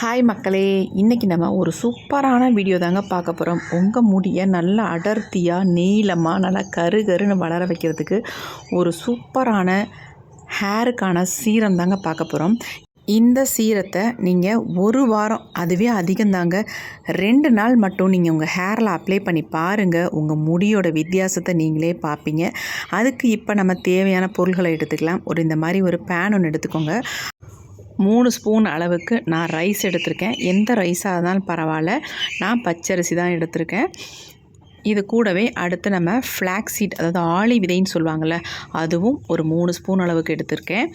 Hi மக்களே இன்றைக்கி நம்ம ஒரு சூப்பரான வீடியோ தாங்க பார்க்க போகிறோம் உங்கள் முடியை நல்லா அடர்த்தியாக நீளமாக நல்லா கரு கருன்னு வளர வைக்கிறதுக்கு ஒரு சூப்பரான ஹேருக்கான சீரம் தாங்க பார்க்க போகிறோம் இந்த சீரத்தை நீங்கள் ஒரு வாரம் அதுவே அதிகம்தாங்க ரெண்டு நாள் மட்டும் நீங்கள் உங்கள் ஹேரில் அப்ளை பண்ணி பாருங்கள் உங்கள் முடியோட வித்தியாசத்தை நீங்களே பார்ப்பீங்க. அதுக்கு இப்போ நம்ம தேவையான பொருள்களை எடுத்துக்கலாம். ஒரு இந்த மாதிரி ஒரு பேன் ஒன்று எடுத்துக்கோங்க. மூணு ஸ்பூன் அளவுக்கு நான் ரைஸ் எடுத்திருக்கேன். எந்த ரைஸாக இருந்தாலும் பரவாயில்ல. நான் பச்சரிசி தான் எடுத்திருக்கேன். இது கூடவே அடுத்து நம்ம ஃப்ளாக் சீட் அதாவது ஆளி விதைன்னு சொல்லுவாங்கள்ல அதுவும் ஒரு மூணு ஸ்பூன் அளவுக்கு எடுத்திருக்கேன்.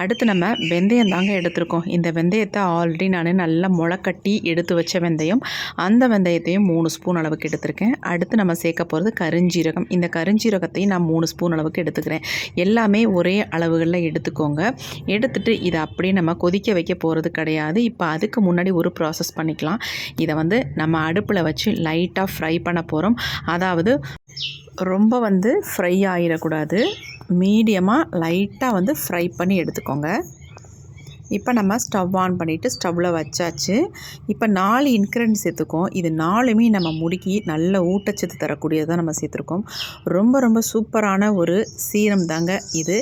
அடுத்து நம்ம வெந்தயம் தாங்க எடுத்திருக்கோம். இந்த வெந்தயத்தை ஆல்ரெடி நான் நல்லா முளைக்கட்டி எடுத்து வச்ச வெந்தயம். அந்த வெந்தயத்தையும் மூணு ஸ்பூன் அளவுக்கு எடுத்திருக்கேன். அடுத்து நம்ம சேர்க்க போகிறது கருஞ்சீரகம். இந்த கருஞ்சீரகத்தையும் நான் மூணு ஸ்பூன் அளவுக்கு எடுத்துக்கிறேன். எல்லாமே ஒரே அளவுகளில் எடுத்துக்கோங்க. எடுத்துட்டு இதை அப்படியே நம்ம கொதிக்க வைக்க போகிறது கிடையாது. இப்போ அதுக்கு முன்னாடி ஒரு ப்ராசஸ் பண்ணிக்கலாம். இதை வந்து நம்ம அடுப்பில் வச்சு லைட்டாக ஃப்ரை பண்ண போகிறோம் அதாவது ரொம்ப வந்து ஃப்ரை ஆகிடக்கூடாது மீடியமாக லைட்டாக வந்து ஃப்ரை பண்ணி எடுத்துக்கோங்க. இப்போ நம்ம ஸ்டவ் ஆன் பண்ணிவிட்டு ஸ்டவ்வில் வச்சாச்சு. இப்போ நாலு இன்க்ரீடியன்ட் சேர்த்துக்கோம். இது நாலுமே நம்ம முடுக்கி நல்ல ஊட்டச்சத்து தரக்கூடியதாக நம்ம சேர்த்துருக்கோம். ரொம்ப ரொம்ப சூப்பரான ஒரு சீரம் தாங்க இது.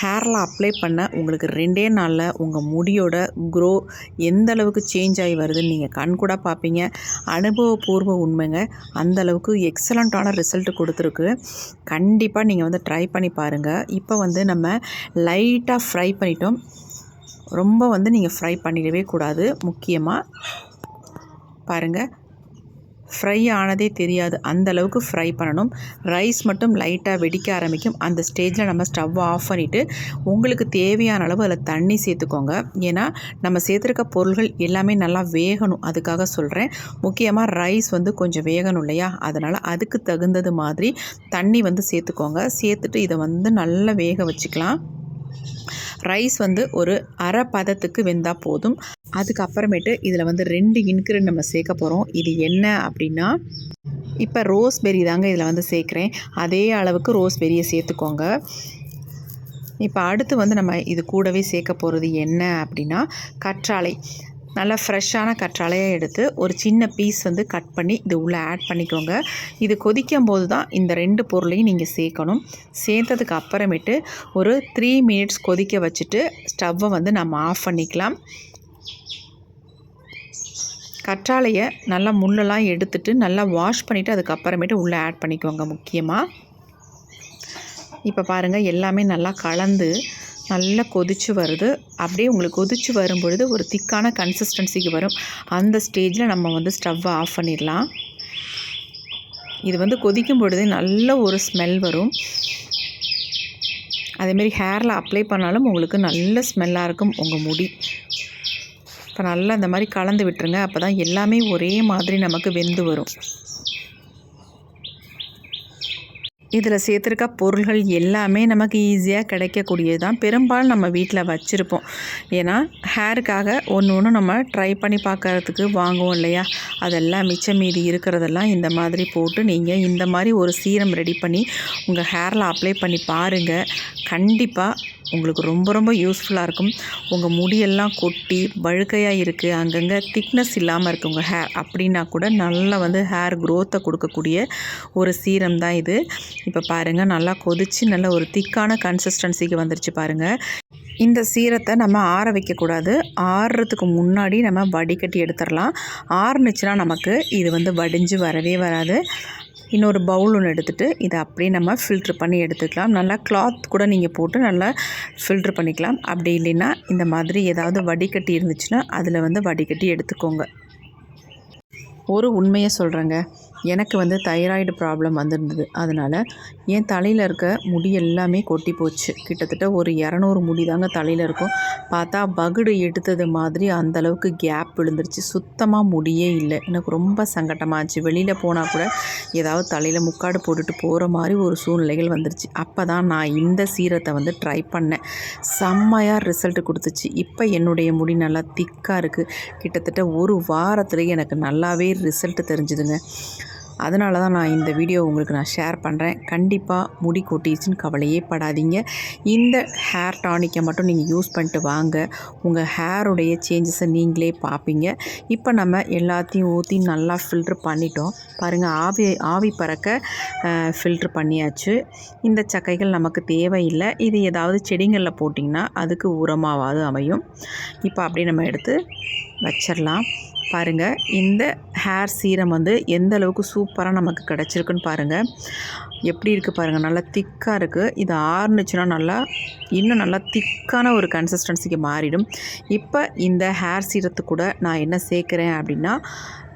ஹேரில் அப்ளை பண்ண உங்களுக்கு ரெண்டே நாளில் உங்கள் முடியோட க்ரோ எந்த அளவுக்கு சேஞ்ச் ஆகி வருதுன்னு நீங்கள் கண் கூட பார்ப்பீங்க. அனுபவபூர்வ உண்மைங்க. அந்த அளவுக்கு எக்ஸலண்ட்டான ரிசல்ட் கொடுத்துருக்கு. கண்டிப்பாக நீங்கள் வந்து ட்ரை பண்ணி பாருங்கள் இப்போ வந்து நம்ம லைட்டாக ஃப்ரை பண்ணிட்டோம். ரொம்ப வந்து நீங்கள் ஃப்ரை பண்ணிடவே கூடாது முக்கியமாக பாருங்கள் ஃப்ரை ஆனதே தெரியாது அந்த அளவுக்கு ஃப்ரை பண்ணணும். ரைஸ் மட்டும் லைட்டாக வெடிக்க ஆரம்பிக்கும். அந்த ஸ்டேஜில் நம்ம ஸ்டவ் ஆஃப் பண்ணிவிட்டு உங்களுக்கு தேவையான அளவு அதில் தண்ணி சேர்த்துக்கோங்க. ஏன்னா நம்ம சேர்த்துருக்க பொருள்கள் எல்லாமே நல்லா வேகணும் அதுக்காக சொல்கிறேன் முக்கியமாக ரைஸ் வந்து கொஞ்சம் வேகணும் இல்லையா? அதனால் அதுக்கு தகுந்தது மாதிரி தண்ணி வந்து சேர்த்துக்கோங்க. சேர்த்துட்டு இதை வந்து நல்லா வேக வச்சுக்கலாம். ரைஸ் வந்து ஒரு அரை பதத்துக்கு வெந்தால் போதும். அதுக்கப்புறமேட்டு இதில் வந்து ரெண்டு இன்க்ரீடியன்ட் நம்ம சேர்க்க போகிறோம் இது என்ன அப்படின்னா இப்போ ரோஸ்பெரி தாங்க இதில் வந்து சேர்க்குறேன். அதே அளவுக்கு ரோஸ்பெரியை சேர்த்துக்கோங்க. இப்போ அடுத்து வந்து நம்ம இது கூடவே சேர்க்க போகிறது என்ன அப்படின்னா கற்றாழை. நல்லா ஃப்ரெஷ்ஷான கற்றாழையை எடுத்து ஒரு சின்ன பீஸ் வந்து கட் பண்ணி இது உள்ளே ஆட் பண்ணிக்கோங்க. இது கொதிக்கும் போது தான் இந்த ரெண்டு பொருளையும் நீங்கள் சேர்க்கணும். சேர்த்ததுக்கு அப்புறமேட்டு ஒரு த்ரீ மினிட்ஸ் கொதிக்க வச்சுட்டு ஸ்டவ்வை வந்து நம்ம ஆஃப் பண்ணிக்கலாம். கற்றாழையை நல்லா முள்ளெல்லாம் எடுத்துட்டு நல்லா வாஷ் பண்ணிவிட்டு அதுக்கப்புறமேட்டு உள்ளே ஆட் பண்ணிக்கோங்க முக்கியமாக இப்போ பாருங்கள் எல்லாமே நல்லா கலந்து நல்லா கொதித்து வருது. அப்படியே உங்களுக்கு கொதித்து வரும்பொழுது ஒரு திக்கான கன்சிஸ்டன்சிக்கு வரும். அந்த ஸ்டேஜில் நம்ம வந்து ஸ்டவ்வை ஆஃப் பண்ணிடலாம். இது வந்து கொதிக்கும் பொழுதே நல்ல ஒரு ஸ்மெல் வரும். அதேமாரி ஹேரில் அப்ளை பண்ணாலும் உங்களுக்கு நல்ல ஸ்மெல்லாக இருக்கும் உங்கள் முடி. இப்போ நல்லா இந்த மாதிரி கலந்து விட்டுருங்க. அப்போ தான் எல்லாமே ஒரே மாதிரி நமக்கு வெந்து வரும். இதில் சேர்த்துருக்க பொருள்கள் எல்லாமே நமக்கு ஈஸியாக கிடைக்கக்கூடியது தான் பெரும்பாலும் நம்ம வீட்டில் வச்சுருப்போம். ஏன்னா ஹேருக்காக ஒன்று ஒன்று நம்ம ட்ரை பண்ணி பார்க்கறதுக்கு வாங்குவோம் இல்லையா? அதெல்லாம் மிச்சம் மீதி இருக்கிறதெல்லாம் இந்த மாதிரி போட்டு நீங்கள் இந்த மாதிரி ஒரு சீரம் ரெடி பண்ணி உங்கள் ஹேரில் அப்ளை பண்ணி பாருங்கள் கண்டிப்பாக உங்களுக்கு ரொம்ப ரொம்ப யூஸ்ஃபுல்லாக இருக்கும். உங்கள் முடியெல்லாம் கொட்டி வழுக்கையாக இருக்குது அங்கங்கே திக்னஸ் இல்லாமல் இருக்குது உங்கள் ஹேர் அப்படின்னா கூட நல்லா வந்து ஹேர் க்ரோத்தை கொடுக்கக்கூடிய ஒரு சீரம் தான் இது. இப்போ பாருங்கள் நல்லா கொதித்து நல்ல ஒரு திக்கான கன்சிஸ்டன்சிக்கு வந்துருச்சு பாருங்கள் இந்த சீரத்தை நம்ம ஆற வைக்கக்கூடாது ஆறுறதுக்கு முன்னாடி நம்ம வடிகட்டி எடுத்துடலாம் ஆறுனுச்சுன்னா நமக்கு இது வந்து வடிஞ்சு வரவே வராது. இன்னொரு பவுல் ஒன்று எடுத்துகிட்டு இதை அப்படியே நம்ம ஃபில்ட்ரு பண்ணி எடுத்துக்கலாம். நல்லா கிளாத் கூட நீங்கள் போட்டு நல்லா ஃபில்ட்ரு பண்ணிக்கலாம். அப்படி இல்லைன்னா இந்த மாதிரி ஏதாவது வடிகட்டி இருந்துச்சுன்னா அதில் வந்து வடிகட்டி எடுத்துக்கோங்க. ஒரு உண்மையை சொல்கிறேங்க எனக்கு வந்து தைராய்டு ப்ராப்ளம் வந்திருந்தது. அதனால் என் தலையில் இருக்க முடி எல்லாமே கொட்டி போச்சு. கிட்டத்தட்ட ஒரு இரநூறு முடி தாங்க தலையில் இருக்கும். பார்த்தா பகுடு எடுத்தது மாதிரி அந்தளவுக்கு கேப் விழுந்துருச்சு. சுத்தமாக முடியே இல்லை. எனக்கு ரொம்ப சங்கட்டமாகச்சு வெளியில் போனால் கூட ஏதாவது தலையில் முக்காடு போட்டுட்டு போகிற மாதிரி ஒரு சூழ்நிலைகள் வந்துருச்சு. அப்போ தான் நான் இந்த சீரத்தை வந்து ட்ரை பண்ணேன். செம்மையாக ரிசல்ட் கொடுத்துச்சு. இப்போ என்னுடைய முடி நல்லா திக்காக இருக்குது கிட்டத்தட்ட ஒரு வாரத்துலேயே எனக்கு நல்லாவே ரிசல்ட் தெரிஞ்சுதுங்க. அதனால தான் நான் இந்த வீடியோ உங்களுக்கு நான் ஷேர் பண்ணுறேன் கண்டிப்பாக முடி கொட்டிச்சுன்னு கவலையே படாதீங்க. இந்த ஹேர் டானிக்கை மட்டும் நீங்கள் யூஸ் பண்ணிட்டு வாங்க. உங்கள் ஹேருடைய சேஞ்சஸை நீங்களே பார்ப்பீங்க. இப்போ நம்ம எல்லாத்தையும் ஊற்றி நல்லா ஃபில்ட்ரு பண்ணிட்டோம். பாருங்கள் ஆவி ஆவி பறக்க ஃபில்ட்ரு பண்ணியாச்சு. இந்த சக்கைகள் நமக்கு தேவையில்லை. இது ஏதாவது செடிங்களில் போட்டிங்கன்னா அதுக்கு உரமாவது அமையும். இப்போ அப்படியே நம்ம எடுத்து வச்சிடலாம். பாருங்கள் இந்த ஹேர் சீரம் வந்து எந்த அளவுக்கு சூப்பராக நமக்கு கிடச்சிருக்குன்னு பாருங்கள் எப்படி இருக்குது பாருங்கள் நல்லா திக்காக இருக்குது இது ஆறுனுச்சுன்னா நல்லா இன்னும் நல்லா திக்கான ஒரு கன்சிஸ்டன்சிக்கு மாறிடும். இப்போ இந்த ஹேர் சீரத்து கூட நான் என்ன சேர்க்குறேன் அப்படின்னா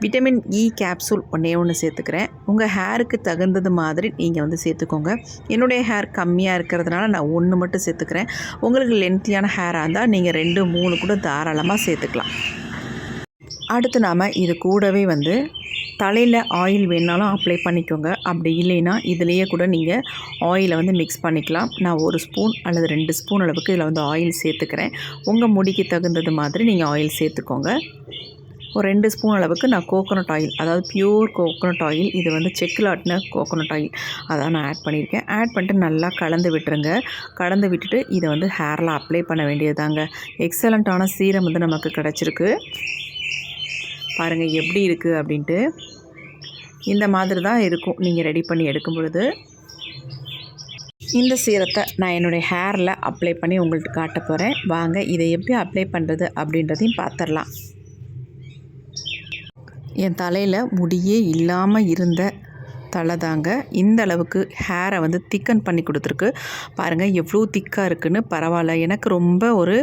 விட்டமின் இ கேப்சூல் ஒன்றே ஒன்று சேர்த்துக்கிறேன். உங்கள் ஹேருக்கு தகுந்தது மாதிரி நீங்கள் வந்து சேர்த்துக்கோங்க. என்னுடைய ஹேர் கம்மியாக இருக்கிறதுனால நான் ஒன்று மட்டும் சேர்த்துக்கிறேன். உங்களுக்கு லென்த்தியான ஹேராக இருந்தால் நீங்கள் ரெண்டு மூணு கூட தாராளமாக சேர்த்துக்கலாம். அடுத்து நாம் இது கூடவே வந்து தலையில் ஆயில் வேணாலும் அப்ளை பண்ணிக்கோங்க. அப்படி இல்லைன்னா இதுலேயே கூட நீங்கள் ஆயிலை வந்து மிக்ஸ் பண்ணிக்கலாம். நான் ஒரு ஸ்பூன் அல்லது ரெண்டு ஸ்பூன் அளவுக்கு இதில் வந்து ஆயில் சேர்த்துக்கிறேன். உங்கள் முடிக்கு தகுந்தது மாதிரி நீங்கள் ஆயில் சேர்த்துக்கோங்க. ஒரு ரெண்டு ஸ்பூன் அளவுக்கு நான் கோகோனட் ஆயில் அதாவது பியூர் கோகோனட் ஆயில் இது வந்து செக்கில் ஆட்டின கோகோனட் ஆயில் அதான் நான் ஆட் பண்ணியிருக்கேன். ஆட் பண்ணிட்டு நல்லா கலந்து விட்டுருங்க. கலந்து விட்டுட்டு இதை வந்து ஹேரில் அப்ளை பண்ண வேண்டியதாங்க எக்ஸலண்ட்டான சீரம் வந்து நமக்கு கிடச்சிருக்கு. பாருங்கள் எப்படி இருக்குது அப்படின்ட்டு. இந்த மாதிரி தான் இருக்கும் நீங்கள் ரெடி பண்ணி எடுக்கும் பொழுது. இந்த சீரத்தை நான் என்னுடைய ஹேரில் அப்ளை பண்ணி உங்கள்கிட்ட காட்ட போகிறேன் வாங்க இதை எப்படி அப்ளை பண்ணுறது அப்படின்றதையும் பார்த்துடலாம் என் தலையில் முடியே இல்லாமல் இருந்த தலை தாங்க இந்த அளவுக்கு ஹேரை வந்து திக்கன் பண்ணி கொடுத்துருக்கு. பாருங்கள் எவ்வளோ திக்காக இருக்குன்னு பரவாயில்ல. எனக்கு ரொம்ப ஒரு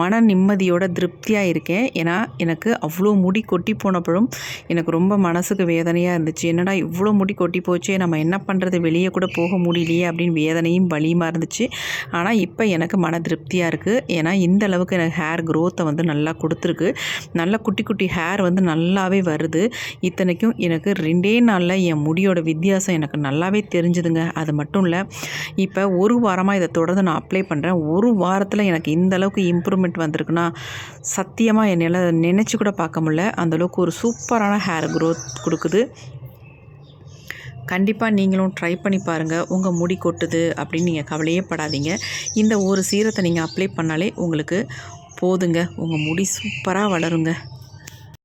மன நிம்மதியோட திருப்தியாக இருக்கேன். ஏன்னா எனக்கு அவ்வளோ முடி கொட்டி போனப்பழும் எனக்கு ரொம்ப மனசுக்கு வேதனையாக இருந்துச்சு. என்னடா இவ்வளோ முடி கொட்டி போச்சு நம்ம என்ன பண்ணுறது வெளியே கூட போக முடியலையே அப்படின்னு வேதனையும் வலியுமாக இருந்துச்சு. ஆனால் இப்போ எனக்கு மன திருப்தியாக இருக்குது ஏன்னா இந்த அளவுக்கு எனக்கு ஹேர் க்ரோத்தை வந்து நல்லா கொடுத்துருக்கு. நல்லா குட்டி குட்டி ஹேர் வந்து நல்லாவே வருது. இத்தனைக்கும் எனக்கு ரெண்டே நாளில் என் முடியோட வித்தியாசம் எனக்கு நல்லாவே தெரிஞ்சுதுங்க. அது மட்டும் இல்லை இப்போ ஒரு வாரமாக இதை தொடர்ந்து நான் அப்ளை பண்ணுறேன் ஒரு வாரத்தில் எனக்கு இந்த அளவுக்கு இம்ப்ரூவ்மெண்ட் வந்திருக்குன்னா சத்தியமாக என்னால் நினச்சி கூட பார்க்க முடியல. அந்தளவுக்கு ஒரு சூப்பரான ஹேர் க்ரோத் கொடுக்குது. கண்டிப்பாக நீங்களும் ட்ரை பண்ணி பாருங்கள் உங்கள் முடி கொட்டுது அப்படின்னு நீங்கள் கவலையே படாதீங்க. இந்த ஒரு சீரத்தை நீங்கள் அப்ளை பண்ணாலே உங்களுக்கு போதுங்க. உங்கள் முடி சூப்பராக வளருங்க.